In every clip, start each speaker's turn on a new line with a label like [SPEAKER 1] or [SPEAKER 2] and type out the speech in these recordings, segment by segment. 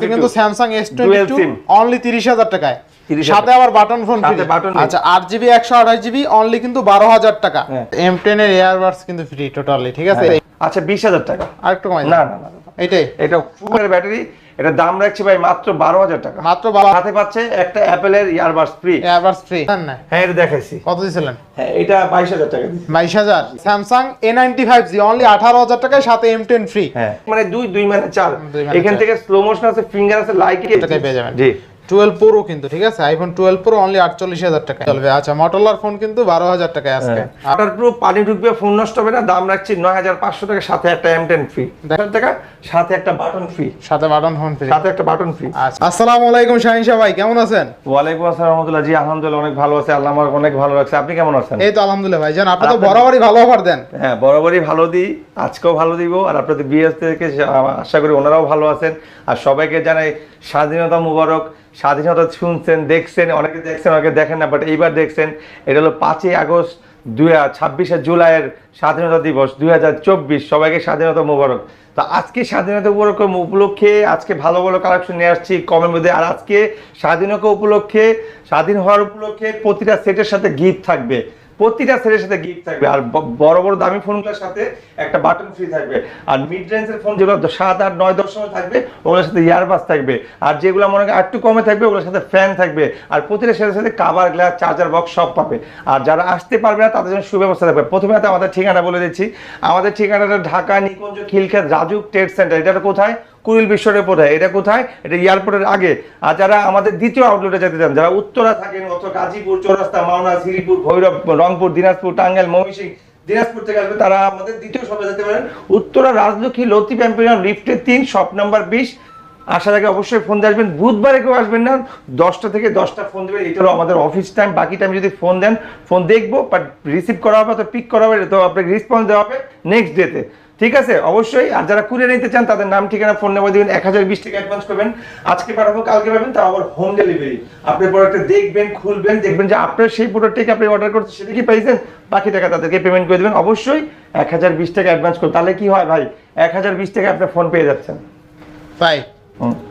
[SPEAKER 1] আজকে কিন্তু Samsung S twenty only তিরিশ হাজার টাকায়।
[SPEAKER 2] 30,000
[SPEAKER 1] সাথে আবার বাটন ফোন
[SPEAKER 2] ফ্রি
[SPEAKER 1] আচ্ছা আট জিবি একশো আঠাশ জিবি অনলি কিন্তু বারো হাজার টাকা।
[SPEAKER 2] হ্যাঁ।
[SPEAKER 1] এম টেন এর এয়ারবাডস কিন্তু ফ্রি টোটালি ঠিক আছে?
[SPEAKER 2] আচ্ছা বিশ হাজার টাকা।
[SPEAKER 1] আর একটু কমাই
[SPEAKER 2] না না না এটাই
[SPEAKER 1] এইটাই।
[SPEAKER 2] এটা ফুলের ব্যাটারি এটা দাম রাখছি ভাই মাত্র বারো হাজার টাকা।
[SPEAKER 1] মাত্র
[SPEAKER 2] সাথে পাচ্ছে একটা অ্যাপেলের ইয়ারবাস ফ্রি
[SPEAKER 1] ইয়ারবাস ফ্রি
[SPEAKER 2] হ্যাঁ এটা দেখাইছি।
[SPEAKER 1] কত দিয়েছিলেন
[SPEAKER 2] হ্যাঁ এটা বাইশ হাজার টাকা
[SPEAKER 1] বাইশ হাজার। Samsung A ninety five G only আঠারো হাজার টাকায় সাথে এম টেন ফ্রি
[SPEAKER 2] হ্যাঁ। মানে দুই দুই মানে চার।
[SPEAKER 1] মানে
[SPEAKER 2] এখান থেকে স্লো মোশন আছে ফিঙ্গার আছে লাইক
[SPEAKER 1] পেয়ে যাবেন।
[SPEAKER 2] জি।
[SPEAKER 1] টুয়েলভ প্রো কিন্তু ঠিক আছে? আইফোন টুয়েলভ প্রো অনলি আটচল্লিশ হাজার টাকা চলবে। আচ্ছা মটোলার ফোন কিন্তু বারো হাজার টাকায় আজকে।
[SPEAKER 2] আটার পুরো পানি ঢুকবে ফোন নষ্ট হবে না দাম রাখছি নয় হাজার পাঁচশো টাকা সাথে একটা এম টেন ফ্রি টাকা সাথে একটা বাটন ফ্রি
[SPEAKER 1] সাথে বাটন ফোন ফ্রি
[SPEAKER 2] সাথে একটা বাটন ফ্রি
[SPEAKER 1] আচ্ছা। আসসালামু আলাইকুম শাহিন ভাই কেমন আছেন?
[SPEAKER 2] ওয়ালাইকুম আসসালাম রহমতুল্লাহ। জি আলহামদুলিল্লাহ অনেক ভালো আছে। আল্লাহ আমার অনেক ভালো লাগছে আপনি কেমন আছেন?
[SPEAKER 1] এই তো আলহামদুলিল্লাহ ভাই। জান আপনি তো বরাবরই ভালো অফার দেন।
[SPEAKER 2] হ্যাঁ বরাবরই ভালো দিই। আজকেও ভালো দিব আর আপনাদের বিএস থেকে আশা করি ওনারাও ভালো আছেন। আর সবাইকে জানাই স্বাধীনতা মুবারক। স্বাধীনতা শুনছেন, দেখছেন, অনেকে দেখছেন, অনেকে দেখেন না বাট এইবার দেখছেন, এটা হলো পাঁচই আগস্ট দুই ছাব্বিশে জুলাইয়ের স্বাধীনতা দিবস দুই হাজার চব্বিশ। সবাইকে স্বাধীনতা মুবারক। তো আজকে স্বাধীনতা মুবারক উপলক্ষে আজকে ভালো ভালো কালেকশন নিয়ে আসছি কমের মধ্যে আর আজকে স্বাধীনতা উপলক্ষে, স্বাধীন হওয়ার উপলক্ষে প্রতিটা সেটের সাথে গিফট থাকবে। প্রতিটা সেটের সাথে গিফট থাকবে। আর বড় বড় দামি ফোনগুলোর সাথে একটা বাটন ফ্রি থাকবে। আর মিড রেঞ্জের ফোন যেগুলো সাত আট নয় দশ সময় থাকবে, ওগুলোর সাথে ইয়ারবাস থাকবে। আর যেগুলো মনে হয় একটু কমে থাকবে, ওগুলোর সাথে ফ্যান থাকবে। আর প্রতিটা সেটের সাথে কাভার গ্লাস চার্জার বক্স সব পাবে। আর যারা আসতে পারবে না, তাদের জন্য সুব্যবস্থা থাকবে। প্রথমে আমাদের ঠিকানা বলে দিচ্ছি। আমাদের ঠিকানাটা ঢাকা, নিকুঞ্জ খিলখ্যাত রাজুক ট্রেড সেন্টার এটা কোথায়? কুড়িল বিশ্বরের কোথায় এটা কোথায়? এটা এয়ারপোর্টের আগে। আর যারা আমাদের দ্বিতীয় আউটলেটে যেতে চান, যারা উত্তরা থাকেন, অথবা গাজীপুর, চৌরাস্তা, মাওনা শ্রীপুর ভৈরব, রংপুর, দিনাজপুর, টাঙ্গাইল ময়মনসিং দিনাজপুর থেকে আসবে, তারা আমাদের দ্বিতীয় শপে যেতে পারেন। উত্তরা রাজলক্ষ্মী লতিফ এম্পেরিয়াম লিফটের তিন, শপ নাম্বার বিশ। আসার আগে অবশ্যই ফোন দিয়ে আসবেন। বুধবারে কেউ আসবেন না, দশটা থেকে দশটা ফোন দেবেন। এটা হলো আমাদের অফিস টাইম। বাকি টাইম যদি ফোন দেন, ফোন দেখব বাট রিসিভ করা হবে তো পিক করা হবে তো আপনাকে রেসপন্স দেওয়া হবে নেক্সট ডেতে ঠিক আছে? অবশ্যই। আর যারা কুরিয়ার নিতে চান তাদের নাম ঠিকানা ফোন নাম্বার দিবেন। এক হাজার বিশ টাকা অ্যাডভান্স করবেন। আজকে পাঠাবো কালকে পাবেন তাও আবার হোম ডেলিভারি আপনি প্রোডাক্টটা দেখবেন খুলবেন দেখবেন যে আপনার সেই প্রোডাক্টটাকে আপনি অর্ডার করছেন সেটা কি পাইছেন? বাকি টাকা তাদেরকে পেমেন্ট করে দেবেন। অবশ্যই এক হাজার বিশ টাকা অ্যাডভান্স করুন। তাহলে কি হয় ভাই? এক হাজার বিশ টাকা আপনার ফোন পেয়ে যাচ্ছেন।
[SPEAKER 1] তাই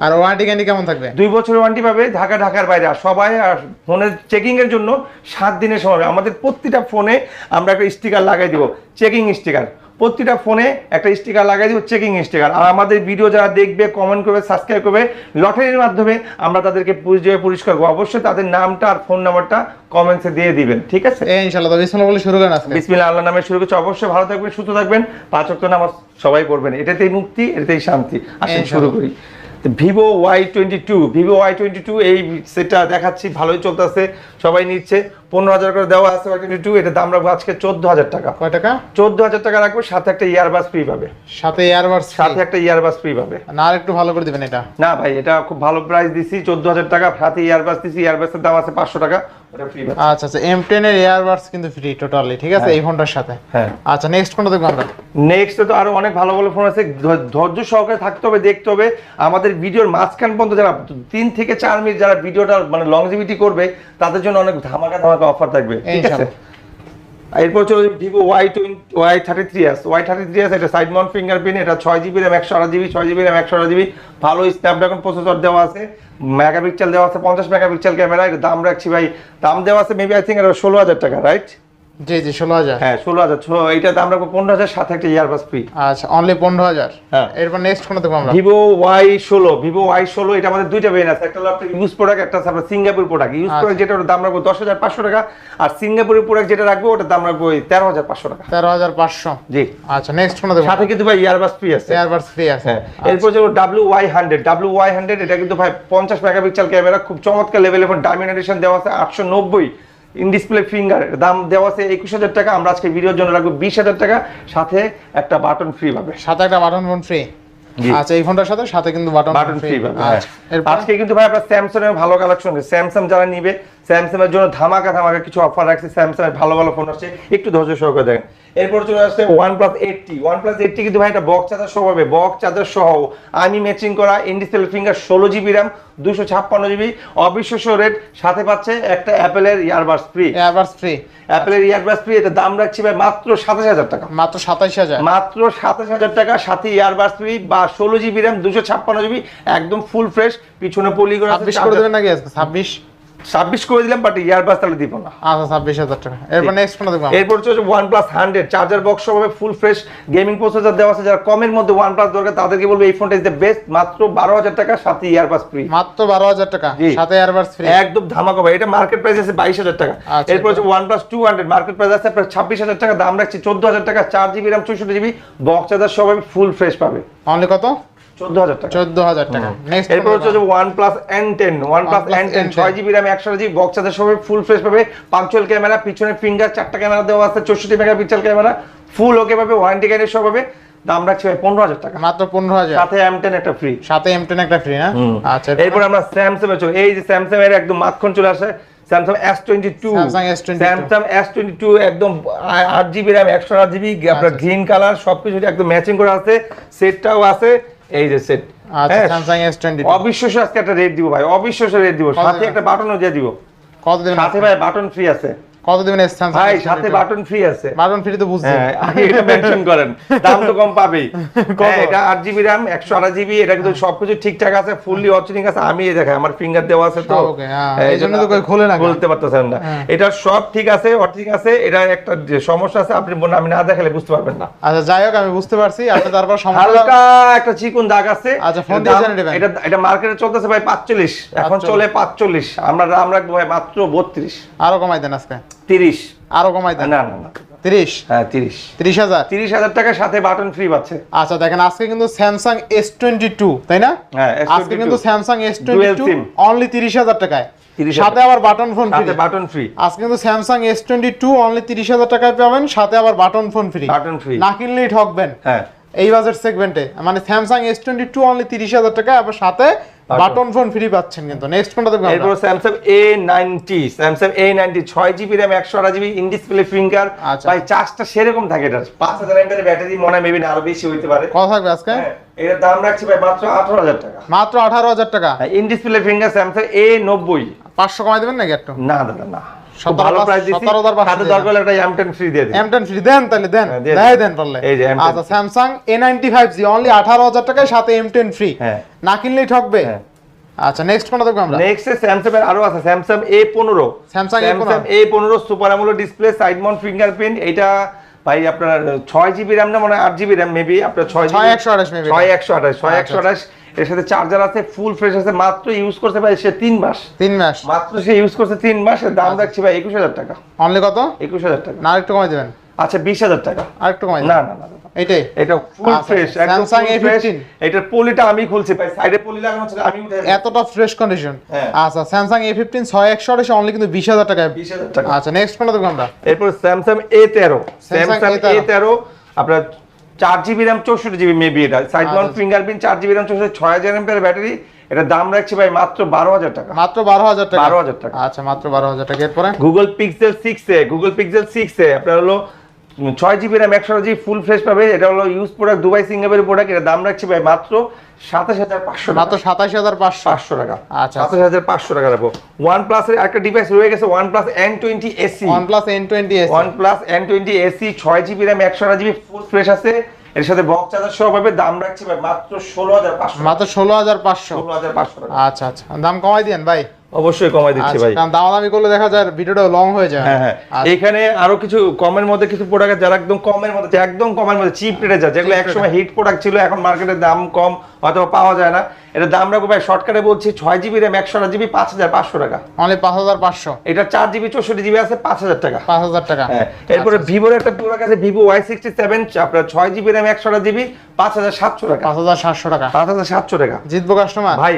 [SPEAKER 1] আর ওয়ারেন্টি গ্যারান্টি কেমন থাকবে?
[SPEAKER 2] দুই বছর ওয়ারেন্টি পাবে ঢাকা ঢাকার বাইরে। আর সবাই আর ফোনের চেকিং এর জন্য সাত দিনের সময় আমাদের প্রতিটা ফোনে আমরা একটা স্টিকার লাগাই দিব। চেকিং স্টিকার প্রতিটা ফোনে একটা স্টিকার লাগাই দিব চেকিং স্টিকার আর আমাদের ভিডিও যারা দেখবে কমেন্ট করবে সাবস্ক্রাইব করবে লটারির মাধ্যমে আমরা তাদেরকে পুরস্কার পরিষ্কার করব। অবশ্যই তাদের নামটা আর ফোন নাম্বারটা কমেন্টসে দিয়ে দিবেন ঠিক আছে?
[SPEAKER 1] বিসমিল্লা ইনশাআল্লাহ বিসমিল্লাহ বলে শুরু করেন আজকে।
[SPEAKER 2] বিসমিল্লাহ আল্লাহ নামে শুরু করছে। অবশ্যই ভালো থাকবেন সুস্থ থাকবেন। পাঁচ ওয়াক্ত নামাজ সবাই করবেন এটাতেই মুক্তি এটাতেই শান্তি। আসেন শুরু করি। Vivo Y twenty two Vivo Y twenty two এই সেটটা দেখাচ্ছি ভালোই চলতেছে সবাই নিচ্ছে। পনেরো হাজার করে দেওয়া আছে ওয়াই টোয়েন্টি টু এটা দাম রাখব আজকে চোদ্দ হাজার টাকা।
[SPEAKER 1] কয় টাকা?
[SPEAKER 2] চোদ্দ হাজার টাকা রাখব সাথে একটা ইয়ারবাস ফ্রি পাবে।
[SPEAKER 1] সাথে এয়ারবাডস
[SPEAKER 2] সাথে একটা ইয়ারবাস ফ্রি পাবে।
[SPEAKER 1] না আর একটু ভালো করে দিবেন এটা।
[SPEAKER 2] না ভাই এটা খুব ভালো প্রাইস দিছি চোদ্দ হাজার টাকা সাথে ইয়ারবাস দিছি ইয়ারবাসের দাম আছে পাঁচশো টাকা ওটা ফ্রি পাবে।
[SPEAKER 1] আচ্ছা আচ্ছা এম টেন এর এয়ারবাডস কিন্তু ফ্রি টোটালি ঠিক আছে? এই ফোনটার সাথে।
[SPEAKER 2] হ্যাঁ।
[SPEAKER 1] আচ্ছা নেক্সট কোনটা দেখব আমরা?
[SPEAKER 2] নেক্সট তো আরও অনেক ভালো ভালো ফোন আছে ধৈর্য সহকারে থাকতে হবে দেখতে হবে। আমাদের ভিডিওর মাঝখান পর্যন্ত যারা তিন থেকে চার মিনিট যারা ভিডিওটা মানে লংজিভিটি করবে তাদের জন্য অনেক ধামাকা ধামাকা অফার থাকবে। ঠিক আছে। এরপর চলো Vivo Y twenty Y thirty three S Y thirty three S এটা সাইড মাউন্ট ফিঙ্গারপ্রিন্ট এটা ছয় জিবি র্যাম একশো আট জিবি ছয় জিবি র্যাম একশো আট জিবি ভালো স্ন্যাপড্রাগন প্রসেসর দেওয়া আছে মেগাপিক্সেল দেওয়া আছে পঞ্চাশ মেগাপিক্সেল ক্যামেরা এটা দাম রাখছি ভাই দাম দেওয়া আছে মেবি আই থিঙ্ক এটা ষোলো হাজার টাকা রাইট
[SPEAKER 1] জি জি ষোলো হাজার।
[SPEAKER 2] হ্যাঁ ষোলো হাজার এইটা দাম রাখব পনেরো হাজার সাথে একটা ইয়ারবাস ফ্রি
[SPEAKER 1] আচ্ছা অনলি পনেরো হাজার।
[SPEAKER 2] হ্যাঁ।
[SPEAKER 1] এরপর নেক্সট কোনটা দেখব আমরা?
[SPEAKER 2] ভিভো ওয়াই ষোলো ভিভো ওয়াই ষোলো এটা আমাদের দুইটা ভেরিয়েন্ট আছে। একটা আপনার ইউজ প্রোডাক্ট একটা আপনার সিঙ্গাপুর প্রোডাক্ট ইউজ
[SPEAKER 1] আচ্ছা।
[SPEAKER 2] প্রোডাক্ট যেটা দাম রাখব দশ হাজার পাঁচশো টাকা আর সিঙ্গাপুরের প্রোডাক্ট যেটা রাখব ওটার দাম রাখব ওই তেরো হাজার পাঁচশো টাকা।
[SPEAKER 1] তেরো হাজার পাঁচশো।
[SPEAKER 2] জি।
[SPEAKER 1] আচ্ছা নেক্সট দেখব?
[SPEAKER 2] সাথে কিন্তু ভাই ইয়ারবাস ফ্রি আছে।
[SPEAKER 1] ফ্রি আছে।
[SPEAKER 2] হ্যাঁ এরপর যে W Y hundred W Y hundred এটা কিন্তু ভাই পঞ্চাশ মেগাপিক্সেল ক্যামেরা খুব চমৎকার লেভেল এবং ডায়মন্ড এডিশন দেওয়া আছে আটশো নব্বই। ইন ডিসপ্লে ফিঙ্গার দাম দেওয়া আছে একুশ হাজার টাকা আমরা আজকে ভিডিওর জন্য রাখব বিশ হাজার টাকা সাথে একটা বাটন ফ্রি পাবে।
[SPEAKER 1] সাথে একটা বাটন ফোন ফ্রি আচ্ছা এই ফোনটার সাথে সাথে কিন্তু বাটন
[SPEAKER 2] বাটন ফ্রি পাবে হ্যাঁ।
[SPEAKER 1] আচ্ছা
[SPEAKER 2] আজকে কিন্তু ভাই আপনার স্যামসাং এর ভালো কালেকশন স্যামসাং যারা নিবে স্যামসাং এর জন্য ধামাকা ধামাকা কিছু অফার রাখছে স্যামসাং এর ভালো ভালো ফোন আসছে। একটু ধৈর্য সহকারে দেখেন। এরপর চলে আসছে one plus eighty one plus eighty কিন্তু ভাই এটা বক্স চার্জার সহ পাবে বক্স চার্জার সহ আমি ম্যাচিং করা ইন্ডিসেল ফিঙ্গার ষোলো জিবি র্যাম দুশো ছাপ্পান্ন জিবি অবিশ্বাস্য রেট সাথে পাচ্ছে একটা অ্যাপেলের ইয়ারবাডস ফ্রি
[SPEAKER 1] এয়ারবাস ফ্রি
[SPEAKER 2] অ্যাপেলের ইয়ারবাডস ফ্রি এটা দাম রাখছি ভাই মাত্র সাতাশ হাজার টাকা।
[SPEAKER 1] মাত্র সাতাশ হাজার।
[SPEAKER 2] মাত্র সাতাশ হাজার টাকা সাথে ইয়ারবাডস ফ্রি বা ষোলো জিবি র্যাম দুশো ছাপ্পান্ন জিবি একদম ফুল ফ্রেশ পিছনে পলি করে
[SPEAKER 1] ছাব্বিশ করে দেবেন নাকি আজকে? ছাব্বিশ?
[SPEAKER 2] ছাব্বিশ করে দিলাম বাট ইয়ারবাস তাহলে দিব না।
[SPEAKER 1] আচ্ছা ছাব্বিশ হাজার টাকা। এরপর নেক্সট ফোন দেখব
[SPEAKER 2] এরপর হচ্ছে one plus hundred charger box হবে ফুল ফ্রেশ গেমিং প্রসেসর দেওয়া আছে। যারা কমের মধ্যে ওয়ান প্লাস দরকার তাদেরকে বলব এই ফোনটা ইজ দ্য বেস্ট মাত্র বারো হাজার টাকা সাথে ইয়ারবাস ফ্রি
[SPEAKER 1] মাত্র বারো হাজার টাকা। সাথে এয়ারবাস ফ্রি
[SPEAKER 2] একদম ধামাকা ভাই এটা মার্কেট প্রাইস আছে বাইশ হাজার টাকা।
[SPEAKER 1] আচ্ছা,
[SPEAKER 2] এরপর হচ্ছে one plus two hundred market price আছে আপনার ছাব্বিশ হাজার টাকা দাম রাখছি চোদ্দ হাজার টাকা চার জিবি র্যাম চৌষট্টি জিবি বক্স চার্জার সব ফুল ফ্রেশ পাবে।
[SPEAKER 1] অনলি কত?
[SPEAKER 2] ক্যামেরা পিছনে ফিঙ্গার চারটা ক্যামেরা দেওয়া আছে চৌষট্টি ক্যামেরা ফুল ওকে পাবে ওয়ারেন্টি সব পাবে। দাম রাখছি ভাই পনেরো হাজার টাকা।
[SPEAKER 1] মাত্র পনেরো হাজার।
[SPEAKER 2] সাথে এম টেন একটা ফ্রি
[SPEAKER 1] সাথে এম টেন একটা ফ্রি না? আচ্ছা
[SPEAKER 2] এরপর আমরা স্যামসাং এ চলে এই যে স্যামসাং এর একদম মাখন চলে আসে Samsung S twenty two
[SPEAKER 1] Samsung S22
[SPEAKER 2] Samsung S twenty two একদম আট জিবি র্যাম একশো আট জিবি
[SPEAKER 1] আচ্ছা,
[SPEAKER 2] আপনার গ্রিন কালার সবকিছু একদম ম্যাচিং করে আছে। সেটটাও আছে। এই যে সেট
[SPEAKER 1] আচ্ছা স্যামসাং এস টোয়েন্টি
[SPEAKER 2] অবিশ্বাস্য আজকে একটা রেট দিব ভাই অবিশ্বাস্য রেট দিব সাথে? একটা বাটনও দিয়ে দিব।
[SPEAKER 1] কত দিন
[SPEAKER 2] সাথে ভাই বাটন ফ্রি আছে।
[SPEAKER 1] কত দিবেন স্যামসাং
[SPEAKER 2] ভাই সাথে বাটন ফ্রি আছে।
[SPEAKER 1] বাটন ফ্রি তো বুঝছি।
[SPEAKER 2] হ্যাঁ আগে এটা মেনশন করেন। দাম তো কম পাবেই। হ্যাঁ, এটা আট জিবি র্যাম একশো আঠাশ জিবি এটা কিন্তু সবকিছু ঠিকঠাক আছে ফুললি আছে আমি এই দেখাই আমার ফিঙ্গার দেওয়া আছে তো।
[SPEAKER 1] হ্যাঁ,
[SPEAKER 2] হ্যাঁ,
[SPEAKER 1] তো কই খোলে না?
[SPEAKER 2] খুলতে পারতেছেন না।
[SPEAKER 1] হ্যাঁ।
[SPEAKER 2] এটা সব ঠিক আছে আছে এটা একটা সমস্যা আছে আপনি আমি না দেখালে বুঝতে পারবেন না।
[SPEAKER 1] আচ্ছা যাই হোক আমি বুঝতে পারছি আপনি তারপর সমস্যা
[SPEAKER 2] হালকা একটা চিকুন দাগ আছে।
[SPEAKER 1] আচ্ছা, ফোন
[SPEAKER 2] এটা
[SPEAKER 1] দিয়ে।
[SPEAKER 2] এটা এটা মার্কেটে চলতেছে ভাই পাঁচচল্লিশ এখন চলে পাঁচচল্লিশ আমরা দাম রাখব ভাই মাত্র বত্রিশ।
[SPEAKER 1] আরও কমাই দেন আজকে।
[SPEAKER 2] তিরিশ।
[SPEAKER 1] আরও কমাই দেন।
[SPEAKER 2] না না
[SPEAKER 1] তিরিশ?
[SPEAKER 2] হ্যাঁ তিরিশ।
[SPEAKER 1] তিরিশ হাজার?
[SPEAKER 2] তিরিশ হাজার টাকার সাথে বাটন ফ্রি পাচ্ছে।
[SPEAKER 1] আচ্ছা দেখেন আজকে কিন্তু স্যামসাং এস টোয়েন্টি টু তাই না?
[SPEAKER 2] হ্যাঁ,
[SPEAKER 1] আজকে কিন্তু Samsung S twenty
[SPEAKER 2] Dual
[SPEAKER 1] two only তিরিশ হাজার টাকায়। সাথে আবার button phone free
[SPEAKER 2] button free
[SPEAKER 1] আজকে কিন্তু Samsung S twenty two only তিরিশ হাজার টাকায় পাবেন সাথে আবার button phone free
[SPEAKER 2] button free
[SPEAKER 1] না কিনলেই ঠকবেন।
[SPEAKER 2] হ্যাঁ।
[SPEAKER 1] এই বাজেট সেগমেন্টে মানে Samsung S twenty two only তিরিশ হাজার টাকায় আবার সাথে বাটন ফোন ফ্রি পাচ্ছেন কিন্তু। নেক্সট ফোনটা দেখবেন
[SPEAKER 2] এরপর Samsung A ninety Samsung A ninety ছয় জিবি র্যাম একশো আট জিবি ইন ডিসপ্লে ফিঙ্গার। ভাই চার্জটা সেরকম থাকে এটা। পাঁচ হাজার এমপের ব্যাটারি মনে হয় মেবি আরও বেশি হইতে পারে।
[SPEAKER 1] কত থাকবে আজকে?
[SPEAKER 2] এর দাম রাখছি ভাই মাত্র আঠারো হাজার টাকা।
[SPEAKER 1] মাত্র আঠারো হাজার টাকা?
[SPEAKER 2] In display finger Samsung A নব্বই।
[SPEAKER 1] পাঁচশো কমাই দেবেন নাকি একটু?
[SPEAKER 2] না দাদা না।
[SPEAKER 1] সব
[SPEAKER 2] ভালো প্রাইস
[SPEAKER 1] আচ্ছা না কিনলেই ঠকবে? আচ্ছা নেক্সট কোনটা দেখব
[SPEAKER 2] নেক্সট স্যামসাং এর আরও আছে Samsung
[SPEAKER 1] A15
[SPEAKER 2] Samsung A15 super AMOLED display side fingerprint এটা ভাই আপনার ছয় জিবি RAM না মানে 8 জিবি RAM মেবি আপনার
[SPEAKER 1] 6 জিবি 6128 মেবি
[SPEAKER 2] 6128 6128 এর সাথে চার্জার আছে ফুল ফ্রেশ আছে মাত্র ইউজ করতে ভাই সে তিন মাস।
[SPEAKER 1] তিন মাস?
[SPEAKER 2] মাত্র সে ইউজ করছে তিন মাস দাম রাখছি ভাই একুশ হাজার টাকা।
[SPEAKER 1] অনলি কত?
[SPEAKER 2] একুশ হাজার টাকা।
[SPEAKER 1] না আরেকটু কমাই দেবেন।
[SPEAKER 2] আচ্ছা বিশ হাজার টাকা।
[SPEAKER 1] আরেকটু কমাই
[SPEAKER 2] না না না।
[SPEAKER 1] এইটাই?
[SPEAKER 2] এটা ফুল
[SPEAKER 1] আচ্ছা,
[SPEAKER 2] ফ্রেশ
[SPEAKER 1] Samsung A15
[SPEAKER 2] এটার পলিটা আমি খুলছি ভাই সাইডে পলি লাগানো ছিল আমি
[SPEAKER 1] এতটা ফ্রেশ কন্ডিশন
[SPEAKER 2] হ্যাঁ।
[SPEAKER 1] আচ্ছা স্যামসাং এ ফিফটিন ছয় একশো আঠাশ অনলি কিন্তু বিশ হাজার টাকায়।
[SPEAKER 2] বিশ হাজার টাকা।
[SPEAKER 1] আচ্ছা নেক্সট কোনটা দেখব আমরা।
[SPEAKER 2] এরপর স্যামসাং এ তেরো। স্যামসাং
[SPEAKER 1] A13
[SPEAKER 2] এ তেরো আপনার চার জিবি র্যাম চৌষট্টি জিবি মেবি এটা। Side mount. ফিঙ্গারপ্রিন্ট চার জিবি র্যাম চৌষট্টি ছয় হাজার এমপের ব্যাটারি এটা দাম রাখছি ভাই মাত্র বারো হাজার টাকা।
[SPEAKER 1] মাত্র বারো হাজার টাকা?
[SPEAKER 2] 12,000 টাকা।
[SPEAKER 1] আচ্ছা মাত্র বারো হাজার টাকা। এরপরে?
[SPEAKER 2] Google Pixel six A Google Pixel six A আপনার হলো ছয় জিবি র্যাম একশো জিবি ফুল ফ্রেশ পাবে। এটা হলো ইউজ প্রোডাক্ট দুবাই সিঙ্গাপুরের প্রোডাক্ট এটা দাম রাখছি ভাই মাত্র হাজার
[SPEAKER 1] মাত্র সাতাশ হাজার পাঁচশো।
[SPEAKER 2] পাঁচশো টাকা।
[SPEAKER 1] আচ্ছা।
[SPEAKER 2] সাতাশ হাজার পাঁচশো টাকা রাখব ওয়ান প্লাসের একটা ডিভাইস রয়ে গেছে one plus N twenty SE
[SPEAKER 1] one plus N twenty S
[SPEAKER 2] one plus N twenty SE ছয় জিবি র্যাম একশো আট জিবি ফুল ফ্রেশ আছে। এর সাথে বক্স চার্জার সহ পাবে দাম রাখছি ভাই মাত্র ষোলো হাজার পাঁচশো
[SPEAKER 1] মাত্র ষোলো হাজার পাঁচশো।
[SPEAKER 2] ষোলো হাজার পাঁচশো টাকা।
[SPEAKER 1] আচ্ছা আচ্ছা। দাম কমাই দিন ভাই।
[SPEAKER 2] অবশ্যই কমাই দিচ্ছি
[SPEAKER 1] আচ্ছা,
[SPEAKER 2] ভাই।
[SPEAKER 1] কারণ দামাদামি করলে দেখা যায় ভিডিওটা লং হয়ে যায়।
[SPEAKER 2] হ্যাঁ হ্যাঁ।
[SPEAKER 1] আচ্ছা,
[SPEAKER 2] এখানে আরও কিছু কমের মধ্যে কিছু প্রোডাক্ট যারা একদম কমের মধ্যে একদম কমের মধ্যে চিপ রেটে যায় যেগুলো একসময় হিট প্রোডাক্ট ছিল এখন মার্কেটের দাম কম। হয়তো পাওয়া যায় না। এটা দাম রাখব ভাই শর্টকাটে বলছি ছয় জিবি র্যাম একশো জিবি পাঁচ হাজার পাঁচশো টাকা।
[SPEAKER 1] অনলি পাঁচ হাজার পাঁচশো।
[SPEAKER 2] এটা চার জিবি চৌষট্টি জিবি আছে পাঁচ হাজার টাকা।
[SPEAKER 1] পাঁচ হাজার টাকা।
[SPEAKER 2] হ্যাঁ এরপরে ভিভোর একটা প্রোডাক্ট আছে ভিভো ওয়াই সিক্সটি সেভেন আপনার ছয় জিবি র্যাম একশো জিবি পাঁচ হাজার সাতশো টাকা।
[SPEAKER 1] পাঁচ হাজার সাতশো টাকা।
[SPEAKER 2] পাঁচ হাজার সাতশো টাকা।
[SPEAKER 1] জিতবো কাস্টমার
[SPEAKER 2] ভাই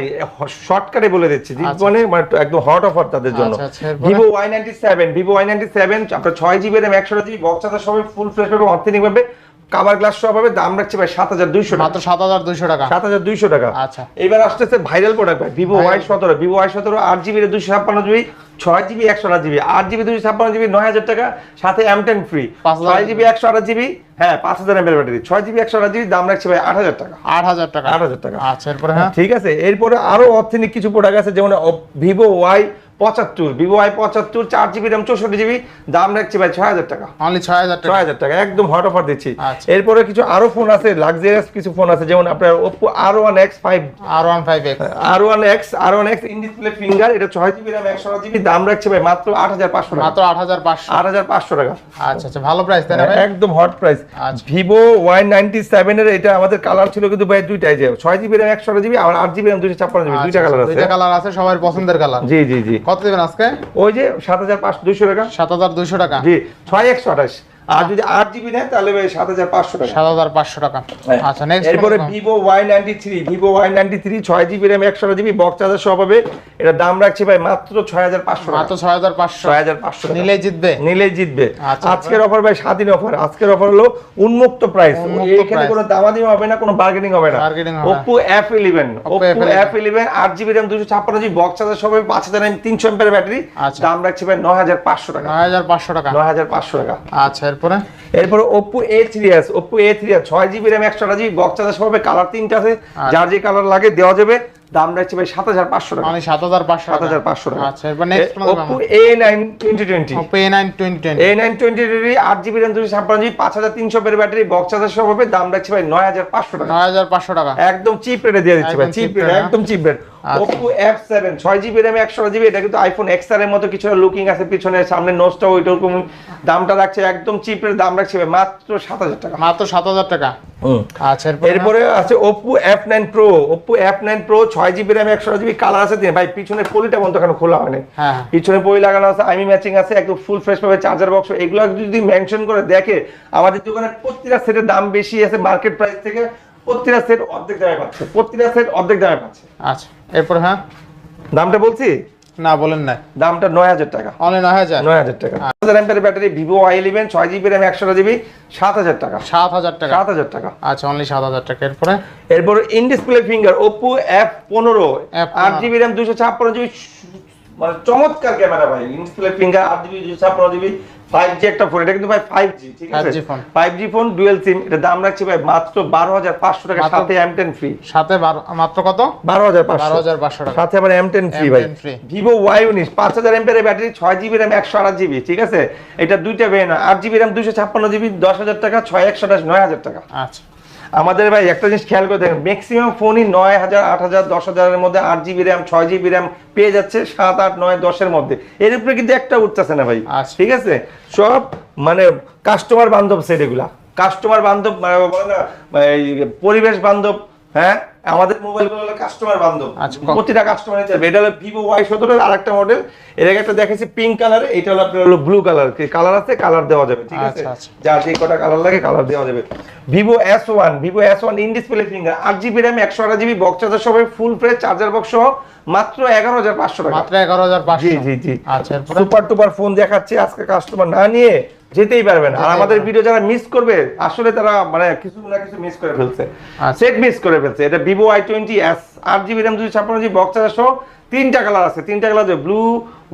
[SPEAKER 2] শর্টকাটে বলে দিচ্ছি জীবনে মানে একদম হট অফার তাদের জন্য।
[SPEAKER 1] আচ্ছা, আচ্ছা?
[SPEAKER 2] Vivo Y ninety seven Vivo Y ninety seven আপনার ছয় জিবি র্যাম একশো জিবি বক্স চার্জার সবাই ফুল ফ্রেশ পাবে অথেনিক পাবে। কাভার গ্লাস সহ পাবে দাম রাখছে ভাই সাত হাজার দুইশো
[SPEAKER 1] মাত্র সাত হাজার দুইশো টাকা।
[SPEAKER 2] সাত হাজার দুইশো টাকা।
[SPEAKER 1] আচ্ছা।
[SPEAKER 2] এবার আসতেছে ভাইরাল প্রোডাক্ট ভাই ভিভো ওয়াই সতেরো ভিভো ওয়াই সতেরো আট জিবি দুশো ছাপ্পান্ন জিবি ছয় জিবি একশো আট জিবি আট জিবি দুশো ছাপ্পান্ন জিবি নয় হাজার টাকা সাথে এম টেন ফ্রি ছয় জিবি একশো আট জিবি হ্যাঁ পাঁচ হাজার এমএল ব্যাটারি ছয় জিবি একশো আট জিবি দাম রাখছে ভাই আট হাজার টাকা।
[SPEAKER 1] আট হাজার টাকা।
[SPEAKER 2] আট হাজার টাকা।
[SPEAKER 1] আচ্ছা এরপরে হ্যাঁ?
[SPEAKER 2] ঠিক আছে এরপরে আরও অর্থনিক কিছু প্রোডাক্ট আছে যেমন ভিভো ওয়াই পঁচাত্তর ভিভো ওয়াই পঁচাত্তর চার জিবি র্যাম চৌষট্টি জিবি দাম রাখছে ভাই ছয় হাজার টাকা।
[SPEAKER 1] অনলি ছয় হাজার টাকা।
[SPEAKER 2] ছয় হাজার টাকা একদম হট অফার দিচ্ছি।
[SPEAKER 1] আচ্ছা।
[SPEAKER 2] এরপরে কিছু আরও ফোন আছে লাক্সারিয়াস কিছু ফোন আছে যেমন আপনার Oppo R one X five
[SPEAKER 1] R one five X
[SPEAKER 2] R one X R one X in display finger এটা ছয় জিবি র্যাম একশো জিবি দাম রাখছে ভাই মাত্র আট হাজার পাঁচশো টাকা।
[SPEAKER 1] মাত্র আট হাজার পাঁচশো।
[SPEAKER 2] আট হাজার পাঁচশো টাকা।
[SPEAKER 1] আচ্ছা আচ্ছা ভালো প্রাইস তাই না
[SPEAKER 2] একদম হট প্রাইস
[SPEAKER 1] আচ্ছা।
[SPEAKER 2] ভিভো ওয়াই নাইনটি সেভেনের এটা আমাদের কালার ছিল কিন্তু ভাই দুইটাই যে ছয় জিবি র্যাম একশো জিবি আর আট জিবি র্যাম দুশো ছাপ্পান্ন জিবি দুইটা
[SPEAKER 1] আচ্ছা,
[SPEAKER 2] কালার আছে।
[SPEAKER 1] দুইটা কালার আছে সবার পছন্দের কালার
[SPEAKER 2] জি জি জি।
[SPEAKER 1] কত দেবেন আজকে?
[SPEAKER 2] ওই যে সাত হাজার পাঁচশো দুইশো টাকা।
[SPEAKER 1] সাত হাজার দুইশো টাকা।
[SPEAKER 2] জি ছয় একশো আঠাশ। আর যদি আট জিবি নেয় তাহলে ভাই সাত হাজার পাঁচশো টাকা।
[SPEAKER 1] সাত হাজার পাঁচশো টাকা। আচ্ছা নেক্সট
[SPEAKER 2] এরপরে Vivo Y ninety three Vivo Y ninety three ছয় জিবি র্যাম একশো জিবি বক্স চার্জার সহ পাবে। এটা দাম রাখছি ভাই মাত্র ছয় হাজার পাঁচশো
[SPEAKER 1] মাত্র ছয় হাজার পাঁচশো।
[SPEAKER 2] ছয় হাজার পাঁচশো
[SPEAKER 1] নিলেই জিতবে?
[SPEAKER 2] নিলে জিতবে।
[SPEAKER 1] আচ্ছা,
[SPEAKER 2] আজকের অফার ভাই স্বাধীন অফার আজকের অফার হলো উন্মুক্ত প্রাইস এখানে। কোনো দামাদামি হবে না কোনো বার্গেনিং হবে না।
[SPEAKER 1] Bargaining হবে না।
[SPEAKER 2] Oppo F11
[SPEAKER 1] Oppo
[SPEAKER 2] Oppo
[SPEAKER 1] F11
[SPEAKER 2] F11 8 GB RAM 256 GB box charger সব 5000 এমএএইচ 300 এমএএইচ ব্যাটারি।
[SPEAKER 1] আচ্ছা।
[SPEAKER 2] দাম রাখছি ভাই 9500 টাকা।
[SPEAKER 1] নয় হাজার পাঁচশো টাকা।
[SPEAKER 2] 9500 টাকা।
[SPEAKER 1] আচ্ছা এরপরে?
[SPEAKER 2] এরপরে Oppo A3s Oppo A3s 6 GB RAM 128 GB box charger সব কালার তিনটা আছে।
[SPEAKER 1] আচ্ছা।
[SPEAKER 2] যার যে কালার লাগে দেওয়া যাবে। দাম রাখছি ভাই 7500 টাকা।
[SPEAKER 1] মানে সাত হাজার পাঁচশো টাকা।
[SPEAKER 2] 7500 টাকা।
[SPEAKER 1] আচ্ছা এরপর next
[SPEAKER 2] Oppo A9 2020
[SPEAKER 1] Oppo A nine twenty twenty
[SPEAKER 2] এই নাইন টোয়েন্টি আট জিবি র্যাম দুশো ছাপ্পান্ন জিবি পাঁচ হাজার তিনশো পের ব্যাটারি বক্স চার্জার সব হবে দাম রাখছি ভাই নয় হাজার পাঁচশো টাকা।
[SPEAKER 1] নয় হাজার পাঁচশো টাকা।
[SPEAKER 2] একদম চিপ রেটে দিয়ে দিচ্ছি ভাই চিপ রেট একদম চিপ রেট। Oppo F7 ছয় জিবি র্যাম একশো জিবি এটা কিন্তু এর মতো লুকিং আছে পিছনে সামনে নোজটা ওইরকম দামটা রাখছে একদম চিপ রেট দাম রাখছে মাত্র সাত হাজার টাকা।
[SPEAKER 1] মাত্র সাত হাজার টাকা? আচ্ছা এরপরে
[SPEAKER 2] আছে Oppo F9 Pro Oppo F9 Pro ছয় জিবি র্যাম একশো জিবি কালার আছে ভাই পিছনে পলিটা বন্ধ কেন? খোলা হয়নি
[SPEAKER 1] হ্যাঁ হ্যাঁ।
[SPEAKER 2] পিছনে বই লাগানো আছে আইমি ম্যাচিং আছে একদম ফুল ফ্রেশ পাবে চার্জার বক্স এগুলো যদি মেনশন করে দেখে আমাদের দোকানে প্রতিটা সেটের দাম বেশি আছে মার্কেট প্রাইস থেকে প্রতিটা সেট অর্ধেক দামে পাচ্ছে প্রতিটা সেট অর্ধেক দামে পাচ্ছে।
[SPEAKER 1] আচ্ছা এরপরে হ্যাঁ?
[SPEAKER 2] দামটা বলছি?
[SPEAKER 1] না বলেন না।
[SPEAKER 2] দামটা নয় হাজার টাকা।
[SPEAKER 1] অনলি নয় হাজার?
[SPEAKER 2] নয় হাজার টাকা। হাজার এমপের ব্যাটারি ভিভো ওয়াই ইলেভেন ছয় জিবি র্যাম একশো জিবি সাত হাজার টাকা।
[SPEAKER 1] সাত হাজার টাকা?
[SPEAKER 2] সাত হাজার টাকা।
[SPEAKER 1] আচ্ছা অনলি সাত হাজার টাকা। এরপরে?
[SPEAKER 2] এরপর in display finger Oppo F পনেরো
[SPEAKER 1] F15
[SPEAKER 2] আট জিবি র্যাম দুশো ছাপ্পান্ন জিবি মানে চমৎকার ক্যামেরা ভাই ইন ডিসপ্লে ফিঙ্গার আট জিবি দুশো ছাপ্পান্ন জিবি ফাইভ জি একটা ফোন এটা কিন্তু ভাই ফাইভ জি ঠিক আছে?
[SPEAKER 1] 5G phone।
[SPEAKER 2] Five G phone dual SIM এটা দাম রাখছি ভাই মাত্র বারো হাজার পাঁচশো টাকা সাথে এম টেন ফ্রি
[SPEAKER 1] সাথে মাত্র কত?
[SPEAKER 2] বারো হাজার
[SPEAKER 1] বারো হাজার পাঁচশো টাকা।
[SPEAKER 2] সাথে আবার এম টেন ফ্রি ভাই।
[SPEAKER 1] M10 free।
[SPEAKER 2] ভিভো ওয়াই উনিশ পাঁচ হাজার এমপের ব্যাটারি ছয় জিবি র্যাম একশো আট জিবি ঠিক আছে? এটা দুইটা ভেরিয়েন্ট আট জিবি র্যাম দুশো ছাপ্পান্ন জিবি দশ হাজার টাকা ছয় একশো নয় হাজার টাকা।
[SPEAKER 1] আচ্ছা।
[SPEAKER 2] আমাদের ভাই একটা জিনিস খেয়াল করে দেখেন ম্যাক্সিমাম ফোনই নয় হাজার আট হাজার দশ হাজারের মধ্যে আট জিবি র্যাম ছয় জিবি র্যাম পেয়ে যাচ্ছে সাত আট নয় দশের মধ্যে। এর উপরে কিন্তু একটা উঠতেছে না ভাই।
[SPEAKER 1] আচ্ছা।
[SPEAKER 2] ঠিক আছে? সব মানে কাস্টমার বান্ধব সেট এগুলা। কাস্টমার বান্ধব মানে বলে না পরিবেশ বান্ধব হ্যাঁ? আমাদের মোবাইলগুলো হলো কাস্টমার বান্ধব।
[SPEAKER 1] আচ্ছা,
[SPEAKER 2] প্রতিটা কাস্টমার যাবে এটা হলো ভিভো ওয়াই সতেরো আর একটা মডেল এর আগে একটা দেখেছি পিঙ্ক কালার এটা হলো আপনার হলো ব্লু কালার কালার আছে কালার দেওয়া যাবে ঠিক আছে?
[SPEAKER 1] আচ্ছা, আচ্ছা।
[SPEAKER 2] যার যে কটা কালার লাগে কালার দেওয়া যাবে। Vivo S one Vivo S one in display finger আট জিবি র্যাম একশো আট জিবি বক্স চার্জার সবাই ফুল ফ্রেশ চার্জার বক্স সহ মাত্র এগারো হাজার পাঁচশো টাকা।
[SPEAKER 1] মাত্র এগারো হাজার
[SPEAKER 2] জি জি জি।
[SPEAKER 1] আচ্ছা
[SPEAKER 2] সুপার টুপার ফোন দেখাচ্ছে আজকে কাস্টমার না নিয়ে। যেতেই পারবেন আর আমাদের ভিডিও যারা মিস করবে আসলে তারা মানে কিছু না কিছু মিস করে ফেলছে।
[SPEAKER 1] আচ্ছা।
[SPEAKER 2] সেট মিস করে ফেলছে। এটা ভিভো আই টোয়েন্টি এস আট জিবি র্যাম দুশো ছাপ্পান্ন জিবি বক্স সহ তিনটা কালার আছে। তিনটা কালার আছে ব্লু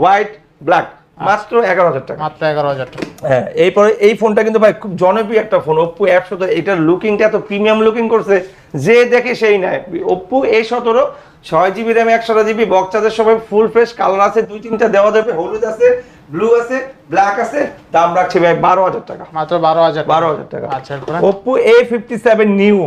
[SPEAKER 2] হোয়াইট ব্ল্যাক মাত্র এগারো হাজার টাকা।
[SPEAKER 1] মাত্র এগারো হাজার টাকা।
[SPEAKER 2] হ্যাঁ এরপরে এই ফোনটা কিন্তু ভাই খুব জনপ্রিয় একটা ফোন ওপ্পো অ্যাপ সতেরো এটার লুকিংটা এত প্রিমিয়াম লুকিং করছে যে দেখে সেই নেয় ওপ্পো এ সতেরো ছয় জিবি র্যাম একশো জিবি বক্স চার্জার সবাই ফুল ফ্রেশ কালার আছে। দুই তিনটা দেওয়া যাবে হলুদ আছে ব্লু আছে ব্ল্যাক আছে দাম রাখছে ভাই বারো হাজার টাকা।
[SPEAKER 1] মাত্র বারো হাজার
[SPEAKER 2] বারো হাজার টাকা।
[SPEAKER 1] আচ্ছা
[SPEAKER 2] Oppo A fifty seven new